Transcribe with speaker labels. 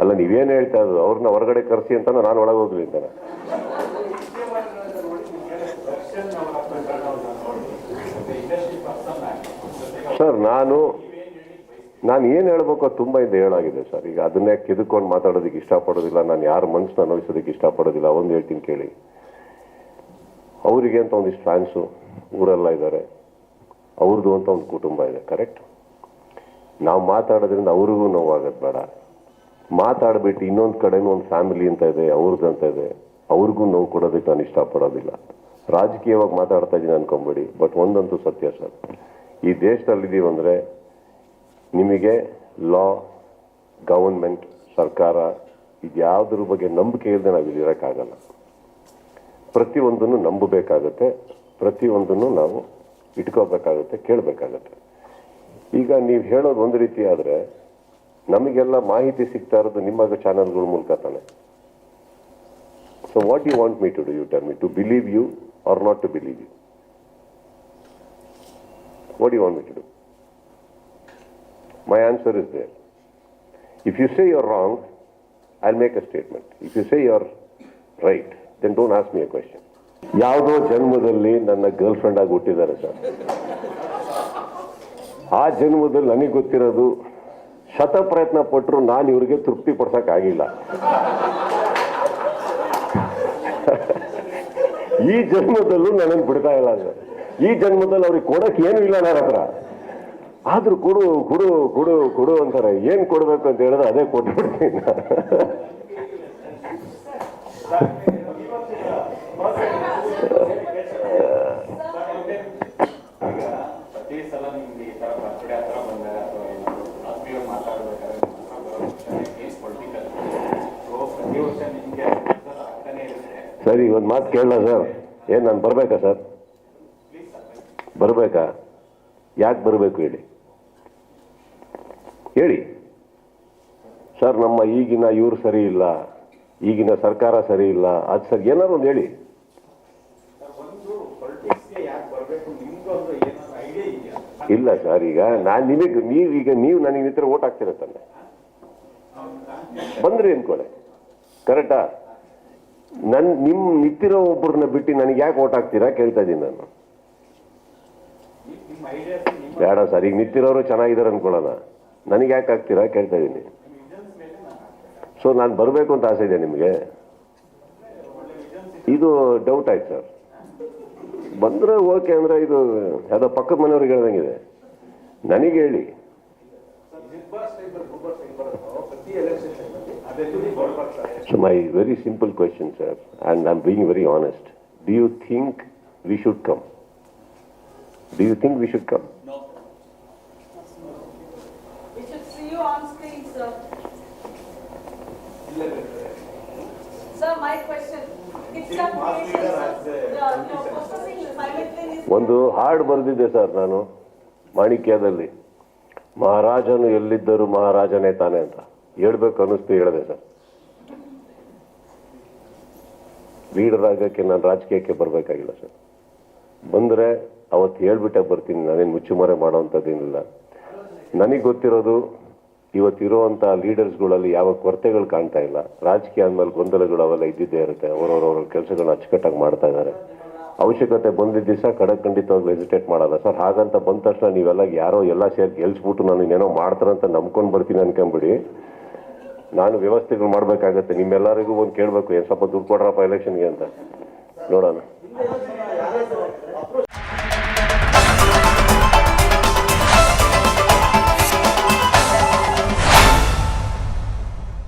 Speaker 1: ಅಲ್ಲ, ನೀವೇನು ಹೇಳ್ತಾ ಇರೋದು? ಅವ್ರನ್ನ ಹೊರಗಡೆ ಕರೆಸಿ ಅಂತ ನಾನು ಒಳಗೆ ಹೋಗ್ಲಿ ಅಂತಾನೆ. ಸರ್, ನಾನು ನಾನು ಏನು ಹೇಳ್ಬೇಕೋ ತುಂಬ ಇದ್ದ ಹೇಳಾಗಿದೆ ಸರ್. ಈಗ ಅದನ್ನೇ ಕಿದ್ಕೊಂಡು ಮಾತಾಡೋದಕ್ಕೆ ಇಷ್ಟಪಡೋದಿಲ್ಲ. ನಾನು ಯಾರ ಮನಸ್ಸನ್ನ ನೋಯಿಸೋದಕ್ಕೆ ಇಷ್ಟಪಡೋದಿಲ್ಲ. ಒಂದು ಹೇಳ್ತೀನಿ ಕೇಳಿ. ಅವರಿಗೆ ಅಂತ ಒಂದಿಷ್ಟು ಫ್ಯಾನ್ಸು ಊರೆಲ್ಲ ಇದ್ದಾರೆ ಅವ್ರದ್ದು ಅಂತ ಒಂದು ಕುಟುಂಬ ಇದೆ ಕರೆಕ್ಟ್ ನಾವು ಮಾತಾಡೋದ್ರಿಂದ ಅವ್ರಿಗೂ ನೋವಾಗೋದು ಬೇಡ ಮಾತಾಡ್ಬಿಟ್ಟು ಇನ್ನೊಂದು ಕಡೆನೂ ಒಂದು ಫ್ಯಾಮಿಲಿ ಅಂತ ಇದೆ ಅವ್ರದ್ದು ಅಂತ ಇದೆ, ಅವ್ರಿಗೂ ನೋವು ಕೊಡೋದಕ್ಕೆ ನಾನು ಇಷ್ಟಪಡೋದಿಲ್ಲ. ರಾಜಕೀಯವಾಗಿ ಮಾತಾಡ್ತಾ ಇದ್ದೀನಿ ಅನ್ಕೊಂಬೇಡಿ ಬಟ್ ಒಂದಂತೂ ಸತ್ಯ ಸರ್. ಈ ದೇಶದಲ್ಲಿದ್ದೀವಿ ಅಂದರೆ ನಿಮಗೆ ಲಾ ಗವರ್ಮೆಂಟ್ ಸರ್ಕಾರ ಇದ್ಯಾವುದ್ರ ಬಗ್ಗೆ ನಂಬಿಕೆ ಇಲ್ಲದೆ ನಾವು ಇಲ್ಲಿ ಇರೋಕ್ಕಾಗಲ್ಲ. ಪ್ರತಿಯೊಂದನ್ನು ನಂಬಬೇಕಾಗತ್ತೆ, ಪ್ರತಿಯೊಂದನ್ನು ನಾವು ಇಟ್ಕೋಬೇಕಾಗತ್ತೆ, ಕೇಳಬೇಕಾಗತ್ತೆ. ಈಗ ನೀವು ಹೇಳೋದು ಒಂದು ರೀತಿ ಆದರೆ ನಮಗೆಲ್ಲ ಮಾಹಿತಿ ಸಿಗ್ತಾ ಇರೋದು ನಿಮ್ಮ ಚಾನಲ್ಗಳ ಮೂಲಕ ತಾನೆ. So what you want me to do you tell me to believe you are not to believe you what you want me to do my answer is there if you say you are wrong I make a statement if you say you are right then don't ask me a question ಯಾವುದೋ ಜನ್ಮದಲ್ಲಿ ನನ್ನ girl friend ಆಗಿ ಹುಟ್ಟಿದ್ದಾರೆ sir. ಆ ಜನ್ಮದಲ್ಲಿ ನನಗೆ ಗೊತ್ತಿರೋದು, ಶತ ಪ್ರಯತ್ನ ಪಟ್ಟರು ನಾನು ಇವ್ರಿಗೆ ತೃಪ್ತಿ ಪಡ್ಸೋಕ್ಕಾಗಿಲ್ಲ ಈ ಜನ್ಮದಲ್ಲೂ ನನ್ನನ್ನು ಬಿಡ್ತಾ ಇಲ್ಲ ಸರ್ ಈ ಜನ್ಮದಲ್ಲಿ ಅವ್ರಿಗೆ ಕೊಡೋಕೆ ಏನೂ ಇಲ್ಲ ನನ್ನ ಹತ್ರ. ಆದರೂ ಕೊಡು ಕೊಡು ಕೊಡು ಕೊಡು ಅಂತಾರೆ. ಏನು ಕೊಡಬೇಕು ಅಂತ ಹೇಳಿದ್ರೆ ಅದೇ ಕೊಟ್ಬಿಡ್ತೀನಿ. ಸರಿ, ಒಂದು ಮಾತು ಕೇಳಲ್ಲ ಸರ್. ಏನು, ನಾನು ಬರಬೇಕಾ ಸರ್? ಬರಬೇಕಾ? ಯಾಕೆ ಬರಬೇಕು ಹೇಳಿ? ಹೇಳಿ. ಸರ್, ನಮ್ಮ ಈಗಿನ ಇವರು ಸರಿ ಇಲ್ಲ, ಈಗಿನ ಸರ್ಕಾರ ಸರಿ ಇಲ್ಲ. ಅದು ಸರ್, ಏನಾದ್ರು ಒಂದು ಹೇಳಿ. ಇಲ್ಲ ಸರ್, ಈಗ ನಾನು ನಿಮಗೆ ನೀವು ಈಗ ನೀವು ನನಗೆ ನಿತ್ರ ಓಟ್ ಹಾಕ್ತೀರ ತಾನೆ? ಬಂದ್ರಿ ಅನ್ಕೊಳ್ಳಿ ಕರೆಕ್ಟಾ ನನ್ ನಿಮ್ ನಿಂತಿರೋ ಒಬ್ಬರನ್ನ ಬಿಟ್ಟು ನನಗೆ ಯಾಕೆ ಓಟ್ ಹಾಕ್ತೀರಾ? ಕೇಳ್ತಾ ಇದ್ದೀನಿ ನಾನು. ಬೇಡ ಸರ್, ಈಗ ನಿಂತಿರೋರು ಚೆನ್ನಾಗಿದ್ದಾರೆ ಅನ್ಕೊಳ್ಳೋಣ. ನನಗೆ ಯಾಕೆ ಹಾಕ್ತೀರಾ? ಕೇಳ್ತಾ ಇದ್ದೀನಿ. ಸೊ ನಾನು ಬರಬೇಕು ಅಂತ ಆಸೆ ಇದೆ ನಿಮಗೆ. ಇದು ಡೌಟ್ ಆಯ್ತು ಸರ್. ಬಂದರೆ ಓಕೆ ಅಂದರೆ ಇದು, ಯಾವುದೋ ಪಕ್ಕದ ಮನೆಯವ್ರಿಗೆ ಹೇಳ್ದಂಗಿದೆ. ನನಗೆ ಹೇಳಿ. So my very simple question, sir, and I'm being very honest. Do you think we should come? Do you think we should come?
Speaker 2: We should see you on screen, sir. Sir, my question. It's a no.
Speaker 1: ಒಂದು ಹಾಡು ಬರೆದಿದ್ದೆ sir ನಾನು ಮಾಣಿಕ್ಯದಲ್ಲಿ ಮಹಾರಾಜನು ಎಲ್ಲಿದ್ದರೂ ಮಹಾರಾಜನೇ ತಾನೆ ಅಂತ. ಹೇಳ್ಬೇಕು ಅನ್ನಿಸ್ತು, ಹೇಳಿದೆ sir. Leader ಆಗಕ್ಕೆ ನಾನು ರಾಜಕೀಯಕ್ಕೆ ಬರಬೇಕಾಗಿಲ್ಲ ಸರ್. ಬಂದರೆ ಅವತ್ತು ಹೇಳ್ಬಿಟ್ಟೆ ಬರ್ತೀನಿ, ನಾನೇನು ಮುಚ್ಚುಮರೆ ಮಾಡೋವಂಥದ್ದೇನಿಲ್ಲ ನನಗೆ ಗೊತ್ತಿರೋದು, ಇವತ್ತಿರುವಂಥ ಲೀಡರ್ಸ್ಗಳಲ್ಲಿ ಯಾವ ಕೊರತೆಗಳು ಕಾಣ್ತಾ ಇಲ್ಲ. ರಾಜಕೀಯ ಅಂದಮೇಲೆ ಗೊಂದಲಗಳು ಅವೆಲ್ಲ ಇದ್ದಿದ್ದೇ ಇರುತ್ತೆ. ಅವರವರವ್ರ ಕೆಲಸಗಳನ್ನ ಅಚ್ಚುಕಟ್ಟಾಗಿ ಮಾಡ್ತಾ ಇದ್ದಾರೆ. ಅವಶ್ಯಕತೆ ಬಂದಿದ್ದ ದಿವಸ ಕಡೆ ಖಂಡಿತವಾಗಿ ಹೆಸಿಟೇಟ್ ಮಾಡಲ್ಲ. ಸರ್, ಹಾಗಂತ ಬಂದ ತಕ್ಷಣ ನೀವೆಲ್ಲ ಯಾರೋ ಎಲ್ಲ ಸೇರಿ ಗೆಲ್ಸ್ಬಿಟ್ಟು ನಾನು ಏನೋ ಮಾಡ್ತಾರಂತ ನಂಬ್ಕೊಂಡು ಬರ್ತೀನಿ ಅನ್ಕೊಂಬಿಡಿ. ನಾನು ವ್ಯವಸ್ಥೆಗಳು ಮಾಡಬೇಕಾಗತ್ತೆ. ನಿಮ್ಮೆಲ್ಲರಿಗೂ ಒಂದು ಕೇಳಬೇಕು. ಏನು ಸ್ವಲ್ಪ ದುಡ್ಡು ಕೊಡ್ರಪ್ಪ ಎಲೆಕ್ಷನ್ಗೆ ಅಂತ. ನೋಡೋಣ.